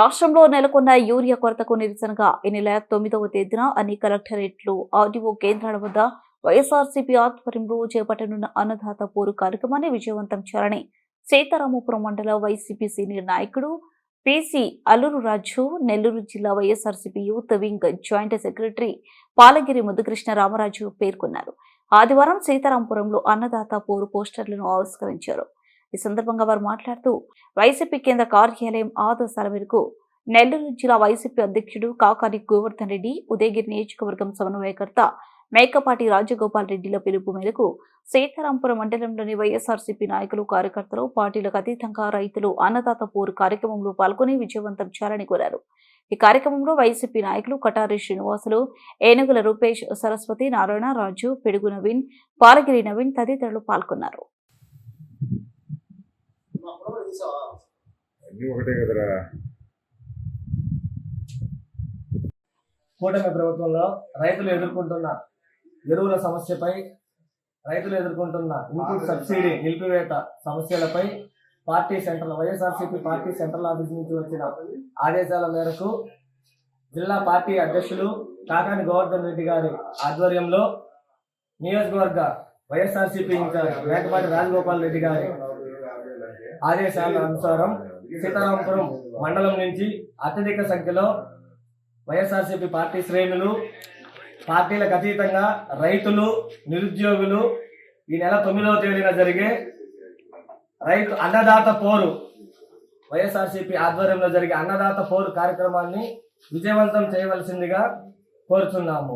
రాష్ట్రంలో నెలకొన్న యూరియా కొరతకు నిరసనగా ఈ నెల తొమ్మిదవ తేదీన అన్ని కలెక్టరేట్లు ఆర్డీఓ కేంద్రాల వద్ద వైఎస్ఆర్సీపీ ఆధ్వర్యంలో చేపట్టనున్న అన్నదాత పోరు కార్యక్రమాన్ని విజయవంతం చేయాలని సీతారామపురం మండల వైసీపీ సీనియర్ నాయకుడు పిసి అల్లూరు రాజు నెల్లూరు జిల్లా YSRCP youth wing joint secretary Palagiri Muddukrishna Ramaraju పేర్కొన్నారు. ఆదివారం సీతారాంపురంలో అన్నదాత పోరు పోస్టర్లను ఆవిష్కరించారు. ఈ సందర్భంగా వారు మాట్లాడుతూ వైసీపీ కేంద్ర కార్యాలయం ఆదేశాల మేరకు నెల్లూరు జిల్లా వైసీపీ అధ్యక్షుడు కాకాని గోవర్ధన్ రెడ్డి ఉదయగిరి నియోజకవర్గం సమన్వయకర్త మేకపాటి రాజగోపాల్ రెడ్డిల పిలుపు మేరకు సీతారాంపురం మండలంలోని వైఎస్ఆర్సీపీ నాయకులు కార్యకర్తలు పార్టీలకు అతీతంగా రైతులు అన్నదాత పోరు కార్యక్రమంలో పాల్గొని విజయవంతం చేయాలని కోరారు. ఈ కార్యక్రమంలో వైసీపీ నాయకులు కటారి శ్రీనివాసులు ఏనుగుల రూపేష్ సరస్వతి నారాయణ రాజు పిడుగు నవీన్ పాలగిరి నవీన్ తదితరులు పాల్గొన్నారు. అన్నీ ఒకటే కదరా. కూటమి ప్రభుత్వంలో రైతులు ఎదుర్కొంటున్న ఎరువుల సమస్యపై రైతులు ఎదుర్కొంటున్న ఇన్పుట్ సబ్సిడీ నిలిపివేత సమస్యలపై party central YSRCP party central office నుంచి వచ్చిన ఆదేశాల మేరకు జిల్లా పార్టీ అధ్యక్షులు కాకాని గోవర్ధన్ రెడ్డి గారి ఆధ్వర్యంలో నియోజకవర్గ వైఎస్ఆర్సీపీ ఇన్ఛార్జ్ మేకపాటి రాజగోపాల్ రెడ్డి గారి ఆదేశాల అనుసారం సీతారాంపురం మండలం నుంచి అత్యధిక సంఖ్యలో వైఎస్ఆర్సీపీ పార్టీ శ్రేణులు పార్టీలకు అతీతంగా రైతులు నిరుద్యోగులు ఈ నెల తొమ్మిదవ తేదీన జరిగే రైతు అన్నదాత పోరు వైఎస్ఆర్సీపీ ఆధ్వర్యంలో జరిగే అన్నదాత పోరు కార్యక్రమాన్ని విజయవంతం చేయవలసిందిగా కోరుచున్నాము.